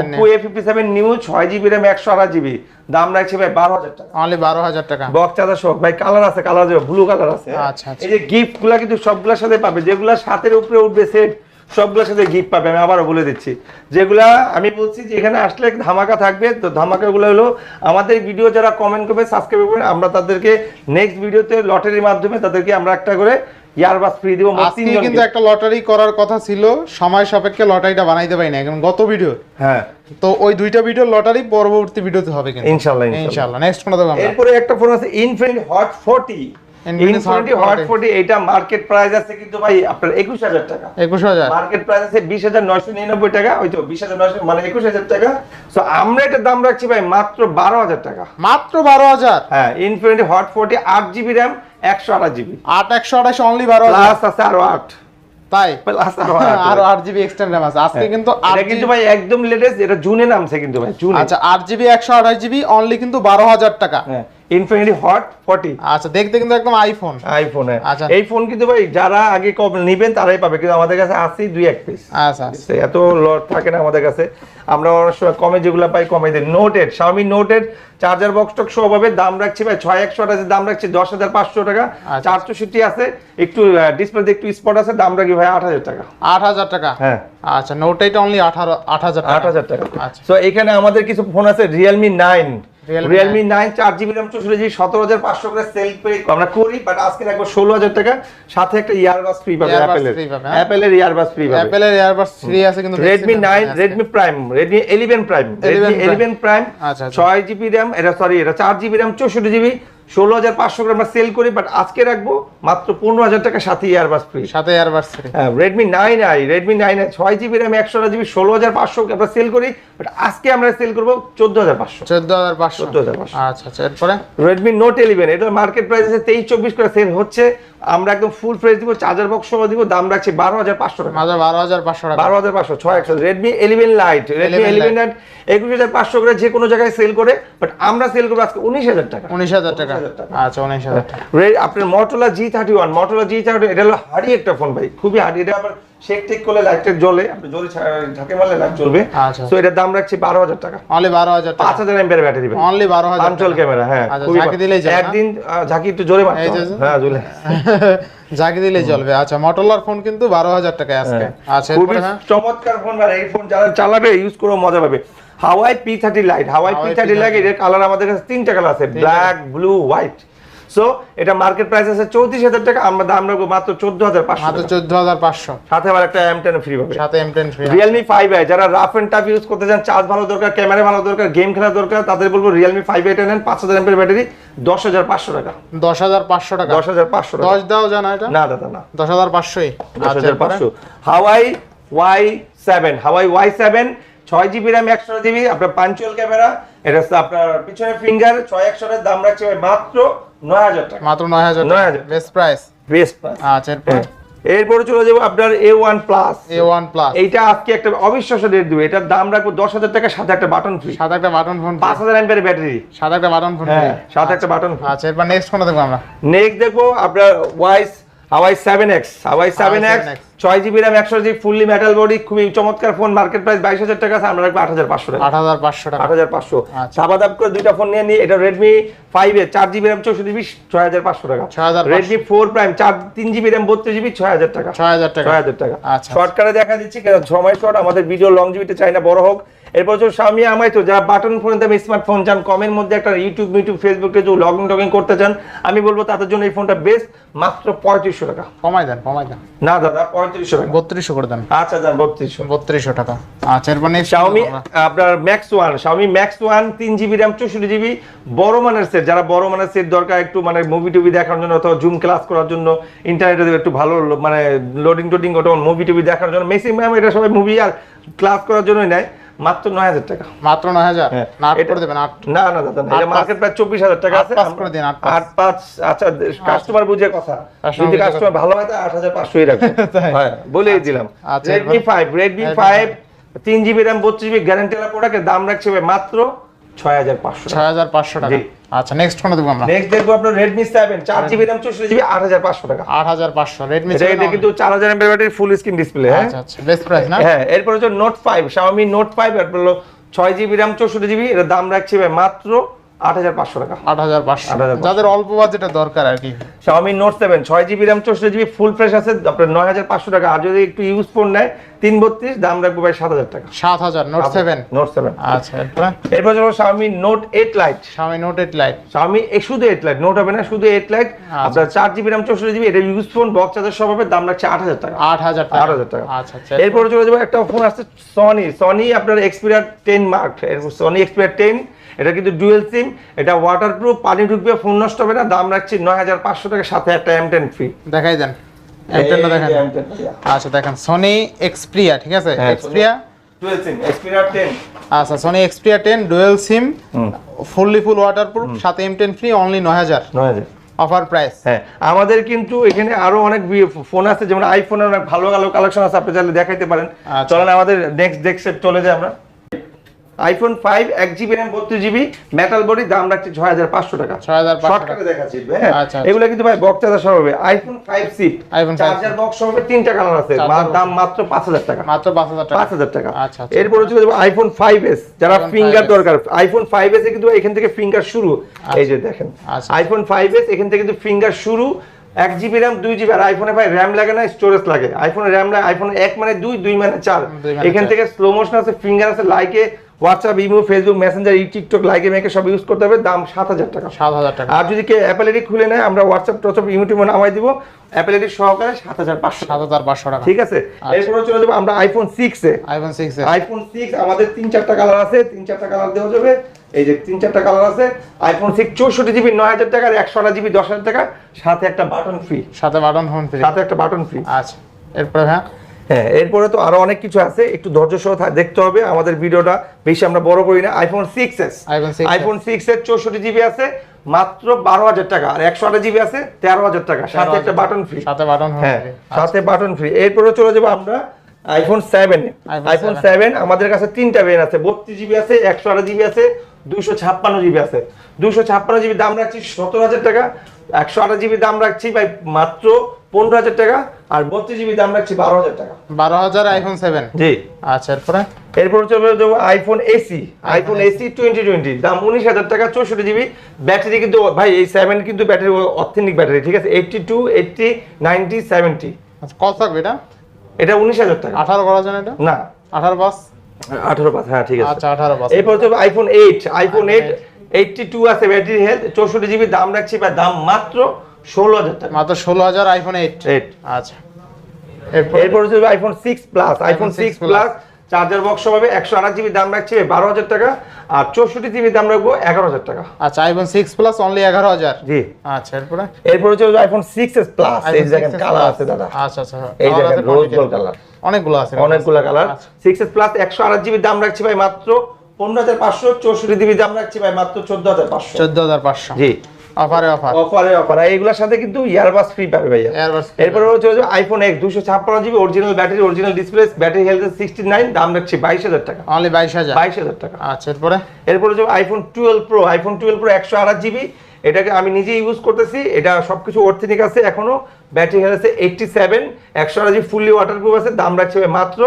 [SPEAKER 2] Oppo A fifty seven new ছয় জিবি র্যাম একশো আড়াই জিবি দাম রাখছে ভাই বারো হাজার টাকা।
[SPEAKER 1] অনলি বারো হাজার টাকা।
[SPEAKER 2] বক চাদা ভাই কালার আছে কালার আছে ব্লু কালার আছে।
[SPEAKER 1] আচ্ছা, আচ্ছা।
[SPEAKER 2] এই যে গিফটগুলা কিন্তু সবগুলোর সাথে পাবে যেগুলো সাতের উপরে উঠবে সেট সবগুলোর সাথে গিফট পাবে আমি আবারও বলে দিচ্ছি। যেগুলা আমি বলছি যে এখানে আসলে ধামাকা থাকবে তো ধামাকাগুলো হলো আমাদের ভিডিও যারা কমেন্ট করবে সাবস্ক্রাইব করবে আমরা তাদেরকে নেক্সট ভিডিওতে লটারির মাধ্যমে তাদেরকে আমরা একটা করে ইয়ারবাস ফ্রি দিব মোট
[SPEAKER 1] আজকে কিন্তু একটা লটারি করার কথা ছিল সময় সাপেক্ষে লটারিটা বানাইতে পারি না এখন গত ভিডিও
[SPEAKER 2] হ্যাঁ।
[SPEAKER 1] তো ওই দুইটা ভিডিও লটারি পরবর্তী ভিডিওতে হবে কিন্তু। ইনশাআল্লাহ নেক্সট কোনটা দেবো আমরা।
[SPEAKER 2] এরপরে একটা ফোন আছে Infinity hot forty
[SPEAKER 1] Infinix Hot
[SPEAKER 2] Infinity hot
[SPEAKER 1] 40
[SPEAKER 2] এটা মার্কেট প্রাইস আছে কিন্তু ভাই আপনার একুশ হাজার টাকা।
[SPEAKER 1] একুশ হাজার।
[SPEAKER 2] মার্কেট প্রাইস আছে বিশ হাজার নয়শো নিরানব্বই টাকা ওই তো বিশ হাজার নয়শো মানে একুশ হাজার টাকা। তো আমরা এটার দাম রাখছি ভাই মাত্র বারো হাজার টাকা।
[SPEAKER 1] মাত্র বারো হাজার?
[SPEAKER 2] হ্যাঁ ইনফিনিটি হট ফোর্টি আট জিবি র্যাম একশো আঠাশ জিবি।
[SPEAKER 1] আট একশো আঠাশ অনলি
[SPEAKER 2] প্লাস আছে আরও আট।
[SPEAKER 1] তাই?
[SPEAKER 2] আরও আট
[SPEAKER 1] জিবি এক্সটেন্ড র্যাম আছে। আজকে কিন্তু
[SPEAKER 2] এটা কিন্তু ভাই একদম লেটেস্ট এটা জুনে নামছে কিন্তু ভাই জুনে।
[SPEAKER 1] আচ্ছা আট জিবি একশো আঠাশ জিবি অনলি কিন্তু বারো হাজার টাকা।
[SPEAKER 2] হ্যাঁ। ইনফিনিটি হট ফর্টি
[SPEAKER 1] আচ্ছা দেখতে কিন্তু একদম আইফোন
[SPEAKER 2] আইফোনে
[SPEAKER 1] আচ্ছা।
[SPEAKER 2] এই ফোন কিন্তু ভাই যারা আগে কম নিবেন তারাই পাবে। কিন্তু আমাদের কাছে আছে দুই এক পিস
[SPEAKER 1] আচ্ছা আচ্ছা।
[SPEAKER 2] এত লট থাকে না আমাদের কাছে। আমরা অনেক সময় কমে যেগুলো পাই কমে দিই। Noted Xiaomi noted charger box টক সহ পাবে। দাম রাখছি ভাই ছয় একশো আঠাশের দাম রাখছি দশ হাজার পাঁচশো টাকা।
[SPEAKER 1] আচ্ছা।
[SPEAKER 2] চার চৌষট্টি আছে। একটু ডিসপ্লেতে একটু স্পট আছে। দাম রাখি ভাই আট হাজার টাকা।
[SPEAKER 1] আট হাজার টাকা?
[SPEAKER 2] হ্যাঁ।
[SPEAKER 1] আচ্ছা নোট এইট অনলি আঠারো আট হাজার
[SPEAKER 2] আট হাজার টাকা।
[SPEAKER 1] আচ্ছা।
[SPEAKER 2] তো এখানে আমাদের কিছু ফোন আছে রিয়েলমি নাইন রিয়েলমি নাইন চার জিবি র্যাম চৌষট্টি জিবি সতেরো হাজার পাঁচশো করে সেল পে আমরা করি বাট আজকে রাখব ষোলো হাজার টাকা। সাথে একটা ইয়ারবাস ফ্রি পাবে অ্যাপেলের? অ্যাপেলের ইয়ারবাস ফ্রি পাবে
[SPEAKER 1] অ্যাপেলের ইয়ারবাস ফ্রি আছে কিন্তু
[SPEAKER 2] Redmi nine Redmi prime Redmi eleven prime Redmi
[SPEAKER 1] 11
[SPEAKER 2] eleven prime. ছয় জিবি র্যাম এটা সরি এটা চার জিবি র্যাম চৌষট্টি জিবি ষোলো হাজার পাঁচশো করে আমরা সেল করি বাট আজকে রাখব মাত্র পনেরো হাজার টাকা সাথে ইয়ারবাস ফ্রি
[SPEAKER 1] সাথে এয়ারবাস থ্রি
[SPEAKER 2] হ্যাঁ Redmi nine i Redmi nine i ছয় জিবি র্যাম একশো জিবি ষোলো হাজার পাঁচশো আমরা সেল করি বাট আজকে আমরা সেল করব চোদ্দ হাজার পাঁচশো।
[SPEAKER 1] চোদ্দ হাজার পাঁচশো।
[SPEAKER 2] 14,500
[SPEAKER 1] আচ্ছা আচ্ছা এরপরে?
[SPEAKER 2] রেডমি নোট ইলেভেন এটা মার্কেট প্রাইস আছে তেইশ চব্বিশ করে সেল হচ্ছে। আমরা একদম ফুল প্রাইস দিব চার্জার বক্স সহ দিব দাম রাখছি বারো হাজার পাঁচশো টাকা।
[SPEAKER 1] বারো হাজার পাঁচশো টাকা।
[SPEAKER 2] বারো হাজার পাঁচশো ছয় একশো Redmi eleven lite Redmi
[SPEAKER 1] 11
[SPEAKER 2] eleven lite একুশ হাজার পাঁচশো করে যে কোনো জায়গায় সেল করে বাট আমরা সেল করব আজকে উনিশ হাজার টাকা।
[SPEAKER 1] উনিশ হাজার টাকা। আচ্ছা উনিশ হাজার
[SPEAKER 2] আপনার Motorola G thirty one Motorola G thirty এটা হলো হাড়ি একটা ফোন ভাই খুবই হাড়ি এটা আবার শেক টেক করলে লাইটের জ্বলে আপনি জলে ঝাঁকে মারলে লাইট জ্বলবে।
[SPEAKER 1] আচ্ছা।
[SPEAKER 2] তো এটার দাম রাখছি বারো হাজার টাকা।
[SPEAKER 1] অনলি বারো হাজার
[SPEAKER 2] পাঁচ হাজার এমপের ব্যাটারি
[SPEAKER 1] অনলি বারো হাজার
[SPEAKER 2] আঞ্চল ক্যামেরা হ্যাঁ
[SPEAKER 1] আচ্ছা?
[SPEAKER 2] একদিন ঝাঁকি একটু জোরে মারতে। হ্যাঁ
[SPEAKER 1] জাগি দিলে চলবে। আচ্ছা মটোলার ফোন কিন্তু বারো হাজার টাকায় আজকে। আচ্ছা
[SPEAKER 2] খুবই চমৎকার ফোন আর এই ফোন যারা চালাবে ইউজ করে মজা পাবে। Huawei P thirty lite Huawei P thirty লাইটের কালার আমাদের কাছে তিনটা কালার আছে ব্ল্যাক ব্লু হোয়াইট সো এটা মার্কেট প্রাইস আছে চৌত্রিশ হাজার টাকা আমরা দাম রাখব মাত্র চোদ্দ হাজার পাঁচশো
[SPEAKER 1] চোদ্দ হাজার পাঁচশো।
[SPEAKER 2] সাথে আবার একটা এম টেন ফ্রি পাবে।
[SPEAKER 1] সাথে M ten free
[SPEAKER 2] Realme five i যারা রাফ এন্ড টাফ ইউজ করতে চান চার্জ ভালো দরকার ক্যামেরা ভালো দরকার গেম খেলা দরকার তাদের বলব রিয়েলমি ফাইভ আইটা নেন পাঁচ হাজার এমপের ব্যাটারি দশ হাজার পাঁচশো টাকা।
[SPEAKER 1] দশ হাজার পাঁচশো টাকা।
[SPEAKER 2] দশ হাজার পাঁচশো
[SPEAKER 1] দশ দাও জানা এটা?
[SPEAKER 2] না দাদা না।
[SPEAKER 1] দশ হাজার পাঁচশোই।
[SPEAKER 2] দশ হাজার পাঁচশো। Huawei Y seven Huawei Y seven ছয় জিবি র্যাম একশো জিবি আপনার পাঞ্চুয়াল ক্যামেরা এটা আপনার পিছনে ফিঙ্গার ছয় একশোর দাম রাখছে মাত্র নয় হাজার টাকা।
[SPEAKER 1] মাত্র নয় হাজার
[SPEAKER 2] 9,000
[SPEAKER 1] বেস্ট প্রাইস
[SPEAKER 2] বেস্ট
[SPEAKER 1] আচ্ছা এরপরে?
[SPEAKER 2] এরপরে চলে যাব আপনার A one plus
[SPEAKER 1] A one plus
[SPEAKER 2] এইটা আজকে একটা অবিশ্বাস্য রেট দেবে। এটার দাম রাখব দশ হাজার টাকা সাথে একটা বাটন ফ্রি
[SPEAKER 1] সাথে একটা বাটন ফোন
[SPEAKER 2] পাঁচ হাজার এমপের ব্যাটারি
[SPEAKER 1] সাথে একটা বাটন ফোন
[SPEAKER 2] হ্যাঁ সাথে একটা বাটন
[SPEAKER 1] আচ্ছা এরপর নেক্সট কোনটা দেখব আমরা?
[SPEAKER 2] নেক্সট দেখব আপনার wise Huawei seven X Huawei seven X
[SPEAKER 1] 7X
[SPEAKER 2] ছয় জিবি র্যাম একশো জিবি ফুললি মেটাল বডি খুবই চমৎকার ফোন মার্কেট প্রাইস বাইশ হাজার টাকা আমরা রাখব আট হাজার পাঁচশো টাকা।
[SPEAKER 1] আট হাজার পাঁচশো টাকা।
[SPEAKER 2] আট হাজার পাঁচশো।
[SPEAKER 1] আচ্ছা।
[SPEAKER 2] সাবাদাব করে দুইটা ফোন নিয়ে নিই এটা রেডমি ফাইভ এ চার জিবি র্যাম চৌষট্টি জিবি ছয় হাজার পাঁচশো টাকা।
[SPEAKER 1] 6,500
[SPEAKER 2] রেডমি ফোর প্রাইম চার তিন জিবি র্যাম বত্রিশ জিবি ছয় হাজার টাকা।
[SPEAKER 1] ছয় হাজার টাকা।
[SPEAKER 2] ছয় হাজার টাকা।
[SPEAKER 1] আচ্ছা।
[SPEAKER 2] শর্টকাটে দেখা দিচ্ছি কেন? সময় শর্ট আমাদের ভিডিও লং জিবিতে চাই না বড় হোক। এরপর হচ্ছে স্বামী আমায় তো যারা বাটন ফোন দামে স্মার্টফোন চান কমের মধ্যে একটা ইউটিউব ইউটিউব ফেসবুকে যে লগ টগিং করতে চান আমি বলব তাদের জন্য এই ফোনটা বেস্ট মাত্র পঁয়ত্রিশশো টাকা।
[SPEAKER 1] কমাই দেন কমাই দেন।
[SPEAKER 2] না দাদা পঁয়ত্রিশশো টাকা।
[SPEAKER 1] বত্রিশশো করে দেন।
[SPEAKER 2] আচ্ছা দাম বত্রিশশো।
[SPEAKER 1] বত্রিশশো টাকা। আচ্ছা এরপর নেক্সট
[SPEAKER 2] শাওমি আপনার max one Xiaomi max one তিন জিবি র্যাম চৌষট্টি জিবি বড় মানের সেট যারা বড় মানের সেট দরকার একটু মানে মুভি টুভি দেখার জন্য অথবা জুম ক্লাস করার জন্য ইন্টারনেটে একটু ভালো মানে লোডিং টোডিং ওটা মুভি টুভি দেখার জন্য। ম্যাক্সিমাম এটা সবাই মুভি আর ক্লাস করার জন্যই নেয়। মাত্র নয় হাজার টাকা।
[SPEAKER 1] মাত্র নয় হাজার?
[SPEAKER 2] হ্যাঁ,
[SPEAKER 1] করে দেবেন
[SPEAKER 2] না না দাদা না মার্কেট প্রায় চব্বিশ হাজার টাকা আছে।
[SPEAKER 1] করে দিন, আট পাঁচ।
[SPEAKER 2] আচ্ছা কাস্টমার বুঝে কথা যদি কাস্টমার ভালো হয় আট হাজার পাঁচশোই রাখব। হ্যাঁ বলেই দিলাম।
[SPEAKER 1] আচ্ছা,
[SPEAKER 2] রেডমি
[SPEAKER 1] এরপর?
[SPEAKER 2] ফাইভ রেডমি ফাইভ তিন জিবি র্যাম বত্রিশ জিবি গ্যারান্টি প্রোডাক্টের দাম রাখছে ভাই মাত্র ছয় হাজার পাঁচশো
[SPEAKER 1] ছয় হাজার পাঁচশো টাকা। আচ্ছা নেক্সট কোনটা দেখব আমরা।
[SPEAKER 2] নেক্সট দেখব আপনার র্যাম চৌষট্টি জিবি আট হাজার পাঁচশো টাকা।
[SPEAKER 1] আট হাজার পাঁচশো রেডমি
[SPEAKER 2] এটা এটা কিন্তু চার হাজার MP battery full screen display হ্যাঁ?
[SPEAKER 1] আচ্ছা আচ্ছা বেস্ট প্রাইস না?
[SPEAKER 2] হ্যাঁ এরপর হচ্ছে note five Xiaomi note five এর হলো ছয় জিবি র্যাম চৌষট্টি জিবি এটার দাম রাখছি ভাই মাত্র আট হাজার পাঁচশো টাকা।
[SPEAKER 1] আট হাজার পাঁচশো।
[SPEAKER 2] 8,500
[SPEAKER 1] যাদের অল্প বাজেটের দরকার আর কি।
[SPEAKER 2] শাওমি নোট সেভেন ছয় জিবি জিবি ফুল ফ্রেশ আছে আপনার টাকা। আর যদি একটু ইউজ ফোন নেয় দাম রাখব ভাই টাকা।
[SPEAKER 1] আচ্ছা এরপর?
[SPEAKER 2] হলো Xiaomi note eight lite
[SPEAKER 1] Xiaomi Note 8 Lite
[SPEAKER 2] Xiaomi শুধু হবে না শুধু। আপনার জিবি জিবি এটা ইউজ ফোন বক্স চার্জার সব হবে দাম রাখছে আট হাজার টাকা।
[SPEAKER 1] আট হাজার টাকা। আচ্ছা আচ্ছা
[SPEAKER 2] এরপরে? চলে যাব একটা ফোন আসছে সনি সনি আপনার Xperia ten mark Sony Xperia ten এটা কিন্তু ডুয়েল সিম এটা ওয়াটারপ্রুফ পানি ঢুকবে ফোন নষ্ট হবে না দাম রাখছি নয় হাজার পাঁচশো টাকার সাথে একটা এম টেন ফ্রি
[SPEAKER 1] দেখাই দেন। দেখেন। আচ্ছা দেখেন। সনি এক্সপ্রিয়া ঠিক আছে? এক্সপ্রিয়া
[SPEAKER 2] ডুয়েল সিম
[SPEAKER 1] আচ্ছা Sony Xperia ten dual SIM fully full waterproof সাথে এম টেন ফ্রি অনলি নয় হাজার।
[SPEAKER 2] নয় হাজার।
[SPEAKER 1] অফার প্রাইস
[SPEAKER 2] হ্যাঁ আমাদের কিন্তু এখানে আরও অনেক ফোন আছে যেমন আইফোনের অনেক ভালো ভালো কালেকশন আছে আপনি চাইলে দেখাইতে পারেন।
[SPEAKER 1] আচ্ছা।
[SPEAKER 2] চলেন আমাদের নেক্সট ডেস্কে চলে যাই আমরা। আইফোন ফাইভ এক জিবি র্যাম বত্রিশ জিবি মেটাল বডি দাম রাখছে ছয় হাজার পাঁচশো টাকা।
[SPEAKER 1] 6,500
[SPEAKER 2] শর্টকাটে দেখাচ্ছি হ্যাঁ?
[SPEAKER 1] আচ্ছা, আচ্ছা।
[SPEAKER 2] এগুলো কিন্তু ভাই বক্স চার্জার সহ হবে। আইফোন ফাইভ
[SPEAKER 1] 5
[SPEAKER 2] চার্জার বক্স হবে তিনটা কালার আছে। দাম মাত্র পাঁচ হাজার টাকা।
[SPEAKER 1] মাত্র পাঁচ হাজার টাকা।
[SPEAKER 2] পাঁচ হাজার টাকা।
[SPEAKER 1] আচ্ছা।
[SPEAKER 2] এরপরে চলে যাব আইফোন ফাইভ এস যারা ফিঙ্গার দরকার। আইফোন ফাইভ এস এ কিন্তু এখান থেকে ফিঙ্গার শুরু। এই যে দেখেন। আইফোন ফাইভ এস এখান থেকে কিন্তু ফিঙ্গার শুরু। এক জিবি র্যাম দুই জিবি আর আইফোনে ভাই র্যাম লাগে না স্টোরেজ লাগে। আইফোনে র্যাম লাগে আইফোনে এক মানে দুই দুই মানে চার।
[SPEAKER 1] মানে
[SPEAKER 2] এখান থেকে স্লো মোশন আছে ফিঙ্গার আছে Likee WhatsApp imo Facebook Messenger ই টিকটক লাইকে মেকে সব ইউজ করতে হবে দাম সাত হাজার টাকা।
[SPEAKER 1] সাত হাজার টাকা।
[SPEAKER 2] আর যদি কেউ অ্যাপেল আইডি খুলে নেয় আমরা হোয়াটসঅ্যাপ টোয়াটসঅ্যাপ ইমোটিমো নামাই দিব। অ্যাপেল আইডি সহকারে সাত হাজার পাঁচশো
[SPEAKER 1] সাত হাজার পাঁচশো টাকা।
[SPEAKER 2] ঠিক আছে? এরপরে চলে যাব আমরা আইফোন সিক্স এ।
[SPEAKER 1] আইফোন সিক্স
[SPEAKER 2] আইফোন সিক্স আমাদের তিন চারটা কালার আছে তিন চারটা কালার দেওয়া যাবে। এই যে তিন চারটা কালার আছে আইফোন সিক্স চৌষট্টি জিবি নয় হাজার টাকা আর একশো আট জিবি দশ হাজার টাকা। সাথে একটা বাটন ফ্রি
[SPEAKER 1] সাথে বাটন ফোন ফ্রি
[SPEAKER 2] সাথে একটা বাটন ফ্রি
[SPEAKER 1] আচ্ছা। এরপরে হ্যাঁ।
[SPEAKER 2] হ্যাঁ এরপরে তো আরও অনেক কিছু আছে একটু ধৈর্য সহ দেখতে হবে আমাদের ভিডিওটা বেশি আমরা বড় করি না। IPhone six S
[SPEAKER 1] 6s
[SPEAKER 2] iPhone six এর চৌষট্টি জিবি আছে মাত্র বারো হাজার টাকা আর একশো আট জিবি আছে তেরো হাজার টাকা সাথে একটা বাটন ফ্রি
[SPEAKER 1] সাথে বাটন
[SPEAKER 2] হ্যাঁ সাথে বাটন ফ্রি এরপরে চলে যাব আমরা আইফোন সেভেন আইফোন
[SPEAKER 1] 7
[SPEAKER 2] সেভেন আমাদের কাছে তিনটা ভেরিয়েন্ট আছে বত্রিশ জিবি আছে একশো আট জিবি আছে দুশো ছাপ্পান্ন জিবি আছে। দুশো ছাপ্পান্ন জিবি দাম রাখছি সতেরো হাজার টাকা একশো আট জিবি দাম রাখছি ভাই মাত্র পনেরো হাজার টাকা আর বত্রিশ জিবি দাম রাখছি বারো হাজার টাকা।
[SPEAKER 1] বারো হাজার আইফোন সেভেন
[SPEAKER 2] জি।
[SPEAKER 1] আচ্ছা এরপরে?
[SPEAKER 2] এরপর যাব iPhone SE iPhone SE twenty twenty দাম উনিশ হাজার টাকা চৌষট্টি জিবি ব্যাটারি কিন্তু ভাই এই সেভেন কিন্তু ব্যাটারি অথেন্টিক ব্যাটারি ঠিক আছে? Eighty two eighty ninety seventy
[SPEAKER 1] আচ্ছা কত থাকবে এটা?
[SPEAKER 2] এটা উনিশ হাজার টাকা।
[SPEAKER 1] আঠারো করার জন্য এটা?
[SPEAKER 2] না।
[SPEAKER 1] আঠারো বাস?
[SPEAKER 2] আঠারো পাঁচ হ্যাঁ ঠিক আছে।
[SPEAKER 1] আচ্ছা আঠারো বাস।
[SPEAKER 2] এরপর হচ্ছে iPhone eight iPhone eight eighty two আছে ব্যাটারি হেলথ চৌষট্টি জিবি দাম রাখছি বা দাম মাত্র ষোলো হাজার টাকা।
[SPEAKER 1] মাত্র ষোলো হাজার আইফোন এইট
[SPEAKER 2] এইট
[SPEAKER 1] আচ্ছা। এরপর?
[SPEAKER 2] এরপর হচ্ছে iPhone six plus iPhone six plus charger box হবে একশো আঠাশ জিবি দাম রাখছি বারো হাজার টাকা। আর চৌষট্টি জিবি দাম রাখব এগারো হাজার টাকা।
[SPEAKER 1] আচ্ছা আইফোন সিক্স প্লাস অনলি এগারো হাজার।
[SPEAKER 2] জি।
[SPEAKER 1] আচ্ছা এরপরে?
[SPEAKER 2] এরপর হচ্ছে আইফোন সিক্স এস প্লাস এই দেখেন কালার আছে দাদা।
[SPEAKER 1] আচ্ছা আচ্ছা
[SPEAKER 2] এই দেখেন রোজ গোল্ড কালার
[SPEAKER 1] অনেকগুলো আছে।
[SPEAKER 2] অনেকগুলো কালার
[SPEAKER 1] আচ্ছা।
[SPEAKER 2] সিক্স এস প্লাস একশো আঠাশ জিবি দাম রাখছি ভাই মাত্র পনেরো হাজার পাঁচশো চৌষট্টি জিবি দাম রাখছি ভাই মাত্র চোদ্দ হাজার পাঁচশো।
[SPEAKER 1] চোদ্দ হাজার পাঁচশো।
[SPEAKER 2] জি।
[SPEAKER 1] অফারে অফার
[SPEAKER 2] অফারে অফার এইগুলোর সাথে কিন্তু ইয়ারবাস ফ্রি পাবে ভাইয়া। এরপরে চলে যাবে আইফোন দুশো ছাপ্পান্ন GB original battery original display battery health sixty nine দাম রাখছি বাইশ হাজার টাকা।
[SPEAKER 1] অনলি বাইশ হাজার।
[SPEAKER 2] বাইশ হাজার টাকা।
[SPEAKER 1] আচ্ছা এরপরে?
[SPEAKER 2] এরপরে যাবে iPhone twelve pro iPhone twelve pro একশো আঠাশ জিবি। এটাকে আমি নিজে ইউজ করতেছি। এটা সবকিছু অর্থেনিক আছে এখনও। ব্যাটারি হেলথ আছে এইটটি সেভেন একশো আঠাশ জিবি ফুললি ওয়াটারপ্রুফ আছে। দাম রাখছে মাত্র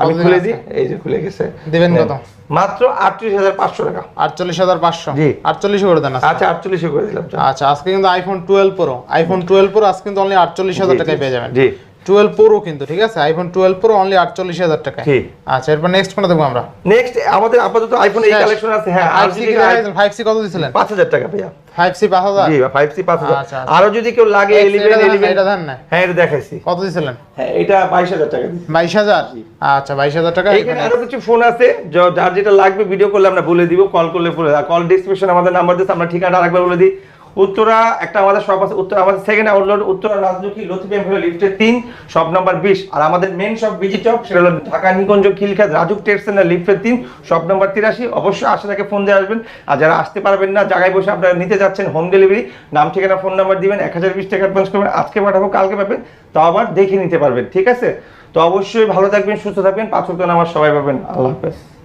[SPEAKER 2] আমি খুলে দিই? এই যে খুলে গেছে।
[SPEAKER 1] দিবেন কত?
[SPEAKER 2] মাত্র আটত্রিশ হাজার পাঁচশো টাকা।
[SPEAKER 1] আটচল্লিশ হাজার পাঁচশো?
[SPEAKER 2] জি।
[SPEAKER 1] আটচল্লিশ করে দেন।
[SPEAKER 2] আচ্ছা আটচল্লিশে করে দিলাম
[SPEAKER 1] আচ্ছা আজকে কিন্তু iPhone twelve pro iPhone twelve pro আজকে কিন্তু অনলি আটচল্লিশ হাজার টাকায় পেয়ে যাবেন।
[SPEAKER 2] জি।
[SPEAKER 1] টুয়েলভ প্রো কিন্তু ঠিক আছে? আইফোন টুয়েলভ প্রো অনলি আটচল্লিশ হাজার টাকায়। আচ্ছা এরপর নেক্সট কোনটা দেখব আমরা?
[SPEAKER 2] নেক্সট আমাদের আপাতত আইফোন এই কালেকশন আছে হ্যাঁ আর
[SPEAKER 1] সি ফাইভ সি কত দিছিলেন?
[SPEAKER 2] পাঁচ হাজার টাকা ভাইয়া।
[SPEAKER 1] ফাইভ সি পাঁচ হাজার?
[SPEAKER 2] জি ফাইভ সি পাঁচ হাজার।
[SPEAKER 1] আচ্ছা, আচ্ছা।
[SPEAKER 2] আরও যদি কেউ লাগে এলিভেন এলিভেন
[SPEAKER 1] এটা দেন না
[SPEAKER 2] হ্যাঁ এটা দেখাইছি।
[SPEAKER 1] কত দিছিলেন?
[SPEAKER 2] হ্যাঁ এটা বাইশ হাজার টাকা
[SPEAKER 1] বাইশ হাজার? আচ্ছা বাইশ হাজার টাকা
[SPEAKER 2] এখানে। আরও কিছু ফোন আছে যার যেটা লাগবে ভিডিও করলে আমরা বলে দিব কল করলে বলে কল ডিসক্রিপশন আমাদের নাম্বার দিচ্ছে আমরা ঠিকানা আরেকবার বলে দিই। উত্তরা, একটা আমাদের শপ আছে, উত্তরা আমাদের সেকেন্ড আউটলেট উত্তরা রাজলক্ষ্মী লতিফ এমফিল লিফটের তিন শপ নাম্বার বিশ। আর আমাদের মেন শপ বিজি চক সেটা হলো ঢাকা নিকুঞ্জ খিলখাত, রাজুক টেট সেন্টার লিফটের তিন শপ নাম্বার তিরাশি। অবশ্যই আসে তাকে ফোন দিয়ে আসবেন। আর যারা আসতে পারবেন না, জায়গায় বসে আপনারা নিতে যাচ্ছেন হোম ডেলিভারি নাম, ঠিকানা ফোন নাম্বার দিবেন, এক হাজার বিশ টাকা অ্যাডভান্স করবেন, আজকে পাঠাবো, কালকে পাবেন, তো আবার দেখে নিতে পারবেন, ঠিক আছে? তো অবশ্যই ভালো থাকবেন, সুস্থ থাকবেন, পাঁচ নামাজ সবাই পাবেন, আল্লাহ হাফেজ।